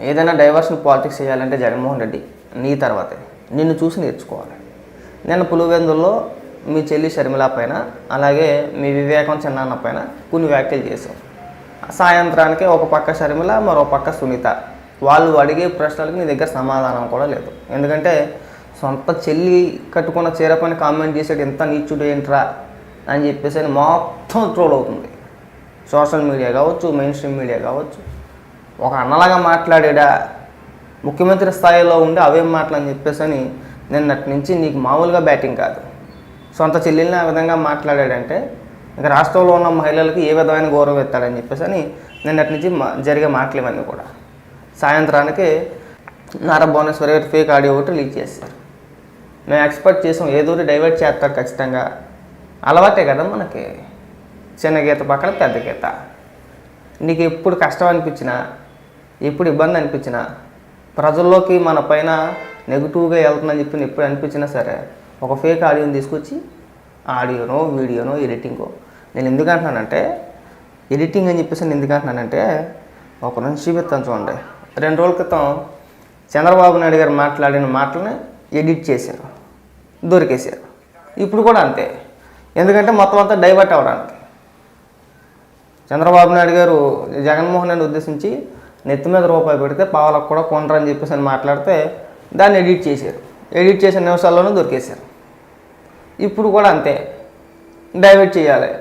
ఏదైనా diversion politics చేయాలంటే జగన్మోహన్ రెడ్డి నీ తర్వాతే. నిన్ను చూసి నేర్చుకోవాలి. నేను పులివెందుల్లో మీ చెల్లి షర్మిల పైన అలాగే మీ వివేకం చిన్నాన్న పైన కొన్ని వ్యాఖ్యలు చేశాం. సాయంత్రానికి ఒక పక్క షర్మిల మరో పక్క సునీత. వాళ్ళు అడిగే ప్రశ్నలకు నీ దగ్గర సమాధానం కూడా లేదు. ఎందుకంటే సొంత చెల్లి కట్టుకున్న చీర పైన కామెంట్ చేసాడు ఎంత నీచుడు ఏంట్రా? అని చెప్పేసి మొత్తం ట్రోల్ అవుతుంది. సోషల్ మీడియా కావచ్చు మెయిన్ స్ట్రీమ్ మీడియా కావచ్చు. ఒక అన్నలాగా మాట్లాడాడా? ముఖ్యమంత్రి స్థాయిలో ఉండి అవేం మాటలని చెప్పేసి అని నిన్నటి నుంచి నీకు మామూలుగా బ్యాటింగ్ కాదు. సొంత చెల్లెల్ని ఆ విధంగా మాట్లాడాడంటే ఇక రాష్ట్రంలో ఉన్న మహిళలకు ఏ విధమైన గౌరవం ఇస్తాడని చెప్పేసి అని నిన్నటి నుంచి జరిగే మాటలు ఇవన్నీ కూడా. సాయంత్రానికి నారా భువనేశ్వరి గారి ఫేక్ ఆడియో ఒకటి లీక్ చేశారు. మేము ఎక్స్పెక్ట్ చేసాం ఏదో డైవర్ట్ చేస్తారు ఖచ్చితంగా. అలవాటే కదా మనకి. చిన్న గీత పక్కన పెద్ద గీత. నీకు ఎప్పుడు కష్టం అనిపించినా ఎప్పుడు ఇబ్బంది అనిపించినా ప్రజల్లోకి మన పైన నెగిటివ్గా వెళ్తుందని చెప్పి ఎప్పుడు అనిపించినా సరే ఒక ఫేక్ ఆడియోని తీసుకొచ్చి ఆడియోనో వీడియోనో ఎడిటింగో నేను ఎందుకు అంటున్నానంటే ఎడిటింగ్ అని చెప్పేసి నేను ఎందుకు అంటున్నానంటే ఒక నుంచి చూపిస్తాను చూడండి. రెండు రోజుల క్రితం చంద్రబాబు నాయుడు గారు మాట్లాడిన మాటలని ఎడిట్ చేశారు. దొరికేశారు. ఇప్పుడు కూడా అంతే. ఎందుకంటే మొత్తం అంతా డైవర్ట్ అవ్వడానికి. చంద్రబాబు నాయుడు గారు జగన్మోహన్ రెడ్డి ఉద్దేశించి నెత్తి మీద రూపాయి పెడితే పావలకు కూడా కొండరని చెప్పేసి అని మాట్లాడితే దాన్ని ఎడిట్ చేశారు. ఎడిట్ చేసిన నిమిషాల్లోనే దొరికేశారు. ఇప్పుడు కూడా అంతే. డైవర్ట్ చేయాలి.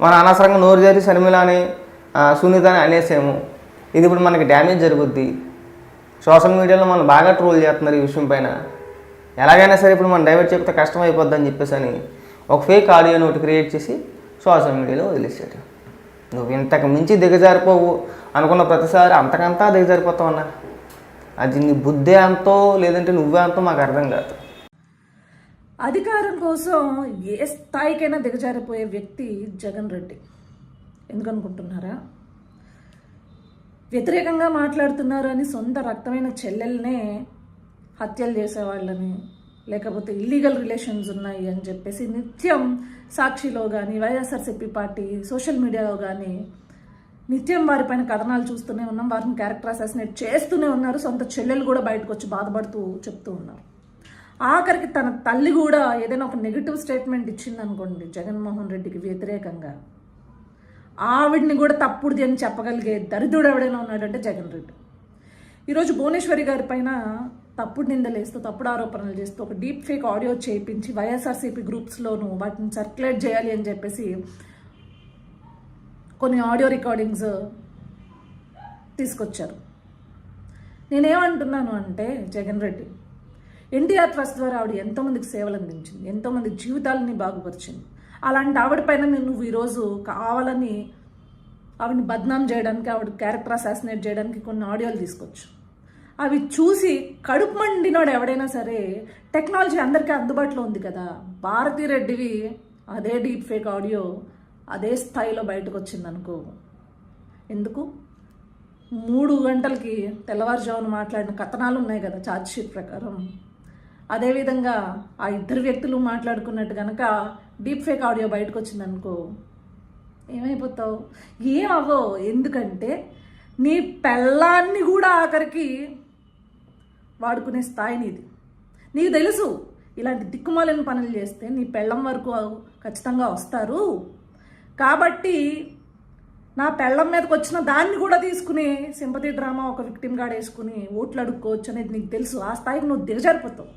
మన అనవసరంగా నోరు జారి శర్మిలని సునీత అని అనేసాము. ఇది ఇప్పుడు మనకి డ్యామేజ్ జరుగుద్ది. సోషల్ మీడియాలో మనం బాగా ట్రోల్ చేస్తున్నారు ఈ విషయం పైన. ఎలాగైనా సరే ఇప్పుడు మనం డైవర్ట్ చెప్తే కష్టం అయిపోద్దని చెప్పేసి అని ఒక ఫేక్ ఆడియో ఒకటి క్రియేట్ చేసి సోషల్ మీడియాలో వదిలేసాడు నువ్వు ఇంతకు మించి దిగజారిపోవు అనుకున్న ప్రతిసారి అంతకంతా దిగజారిపోతావు అన్న అది నీ బుద్ధి అంతో లేదంటే నువ్వే అంతో మాకు అర్థం కాదు. అధికారం కోసం ఏ స్థాయికైనా దిగజారిపోయే వ్యక్తి జగన్ రెడ్డి. ఎందుకనుకుంటున్నారా? వ్యతిరేకంగా మాట్లాడుతున్నారు అని సొంత రక్తమైన చెల్లెల్నే హత్యలు చేసేవాళ్ళని లేకపోతే ఇల్లీగల్ రిలేషన్స్ ఉన్నాయి అని చెప్పేసి నిత్యం సాక్షిలో కానీ వైఎస్ఆర్సీపీ పార్టీ సోషల్ మీడియాలో కానీ నిత్యం వారిపైన కథనాలు చూస్తూనే ఉన్నాం. వారిని క్యారెక్టర్ అసాసినేట్ చేస్తూనే ఉన్నారు. సొంత చెల్లెలు కూడా బయటకు వచ్చి బాధపడుతూ చెప్తూ ఉన్నారు ఆఖరికి తన తల్లి కూడా ఏదైనా ఒక నెగిటివ్ స్టేట్మెంట్ ఇచ్చింది అనుకోండి జగన్మోహన్ రెడ్డికి వ్యతిరేకంగా. ఆవిడ్ని కూడా తప్పుడుది అని చెప్పగలిగే దరిద్రుడు ఎవడైనా ఉన్నాడంటే జగన్ రెడ్డి. ఈరోజు భువనేశ్వరి గారి పైన తప్పుడు నిందలేస్తూ తప్పుడు ఆరోపణలు చేస్తూ ఒక డీప్ ఫేక్ ఆడియో చేయించి వైఎస్ఆర్సీపీ గ్రూప్స్లోను వాటిని సర్క్యులేట్ చేయాలి అని చెప్పేసి కొన్ని ఆడియో రికార్డింగ్స్ తీసుకొచ్చారు. నేనేమంటున్నాను అంటే జగన్ రెడ్డి ఎన్టీఆర్ ట్రస్ట్ ద్వారా ఆవిడ ఎంతోమందికి సేవలు అందించింది ఎంతోమంది జీవితాలని బాగుపరిచింది. అలాంటి ఆవిడ పైన నేను నువ్వు ఈరోజు కావాలని ఆవిడని బద్నాం చేయడానికి ఆవిడ క్యారెక్టర్ అసాసినేట్ చేయడానికి కొన్ని ఆడియోలు తీసుకొచ్చు. అవి చూసి కడుపు మండినాడు ఎవడైనా సరే. టెక్నాలజీ అందరికీ అందుబాటులో ఉంది కదా. భారతీ రెడ్డివి అదే డీప్ ఫేక్ ఆడియో అదే స్థాయిలో బయటకు వచ్చిందనుకో ఎందుకు? మూడు గంటలకి తెల్లవారుజామున మాట్లాడిన కథనాలు ఉన్నాయి కదా ఛార్జ్షీట్ ప్రకారం. అదేవిధంగా ఆ ఇద్దరు వ్యక్తులు మాట్లాడుకున్నట్టు కనుక డీప్ ఫేక్ ఆడియో బయటకు వచ్చిందనుకో ఏమైపోతావు? ఏం అవ్వవు? ఎందుకంటే నీ పెళ్ళాన్ని కూడా ఆఖరికి వాడుకునే స్థాయి నీది. నీకు తెలుసు ఇలాంటి దిక్కుమాలిన పనులు చేస్తే నీ పెళ్ళం వరకు ఖచ్చితంగా వస్తారు. కాబట్టి నా పెళ్ళం మీదకి వచ్చిన దాన్ని కూడా తీసుకుని సింపతి డ్రామా ఒక విక్టిమ్ గార్డ్ వేసుకుని ఓట్లు అడుక్కోవచ్చు అనేది నీకు తెలుసు. ఆ స్థాయికి నువ్వు దిగజారిపోతావు.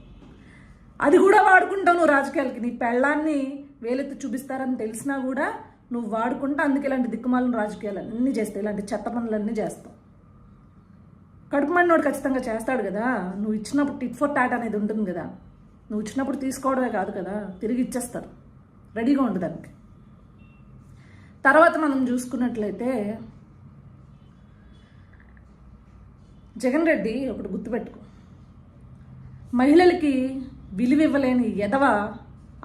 అది కూడా వాడుకుంటావు నువ్వు రాజకీయాలకి. నీ పెళ్ళాన్ని వేలెత్తి చూపిస్తారని తెలిసినా కూడా నువ్వు వాడుకుంటా అందుకే ఇలాంటి దిక్కుమాలను రాజకీయాలు అన్నీ చేస్తావు ఇలాంటి చెత్త పనులన్నీ చేస్తావు. కడుపు మండినోడు ఖచ్చితంగా చేస్తాడు కదా. నువ్వు ఇచ్చినప్పుడు టిట్ ఫర్ టాట్ అనేది ఉంటుంది కదా. నువ్వు ఇచ్చినప్పుడు తీసుకోవడమే కాదు కదా. తిరిగి ఇచ్చేస్తారు. రెడీగా ఉండు దానికి. తర్వాత మనం చూసుకున్నట్లయితే జగన్ రెడ్డి ఒకటి గుర్తుపెట్టుకో. మహిళలకి విలువ ఇవ్వలేని ఎదవ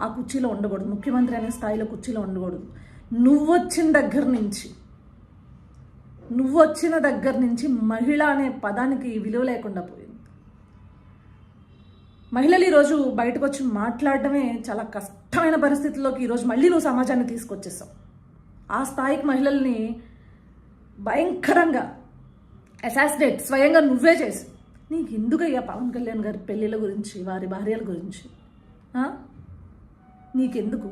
ఆ కుర్చీలో ఉండకూడదు. ముఖ్యమంత్రి అనే స్థాయిలో కుర్చీలో ఉండకూడదు. నువ్వు వచ్చిన దగ్గర నుంచి నువ్వు వచ్చిన దగ్గర నుంచి మహిళ అనే పదానికి విలువ లేకుండా పోయింది. మహిళలు ఈరోజు బయటకు వచ్చి మాట్లాడటమే చాలా కష్టమైన పరిస్థితుల్లోకి ఈరోజు మళ్ళీ నువ్వు సమాజాన్ని తీసుకొచ్చేసావు. ఆ స్థాయికి మహిళల్ని భయంకరంగా అసాసినేట్ స్వయంగా నువ్వే చేసి నీకు ఎందుకయ్యా పవన్ కళ్యాణ్ గారి పెళ్ళిళ్ళ గురించి వారి భార్యల గురించి? నీకెందుకు?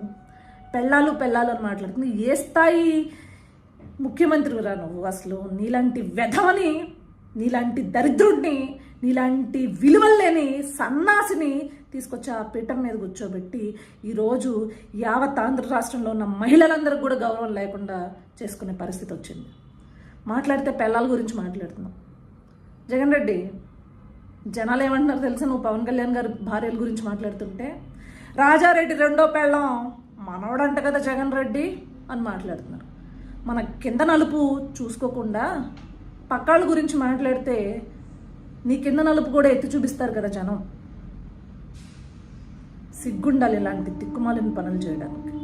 పెళ్ళాలు పెళ్ళాలు అని మాట్లాడుతుంది. ఏ స్థాయి ముఖ్యమంత్రిరా నువ్వు అసలు నీలాంటి వెధవని నీలాంటి దరిద్రుడిని నీలాంటి విలువలు లేని సన్నాసిని తీసుకొచ్చి ఆ పీఠం మీద కూర్చోబెట్టి ఈరోజు యావత్ ఆంధ్ర రాష్ట్రంలో ఉన్న మహిళలందరికీ కూడా గౌరవం లేకుండా చేసుకునే పరిస్థితి వచ్చింది. మాట్లాడితే పిల్లల గురించి మాట్లాడుతున్నాం. జగన్ రెడ్డి జనాలు ఏమంటున్నారు తెలుసా? నువ్వు పవన్ కళ్యాణ్ గారి భార్యల గురించి మాట్లాడుతుంటే రాజారెడ్డి రెండో పెళ్ళం మనవడంట కదా జగన్ రెడ్డి అని మాట్లాడుతున్నారు. మన కింద నలుపు చూసుకోకుండా పక్కాళ్ళ గురించి మాట్లాడితే నీ కింద నలుపు కూడా ఎత్తి చూపిస్తారు కదా జనం. సిగ్గుండాలి ఇలాంటి తిక్కుమాలిన పనులు చేయడానికి.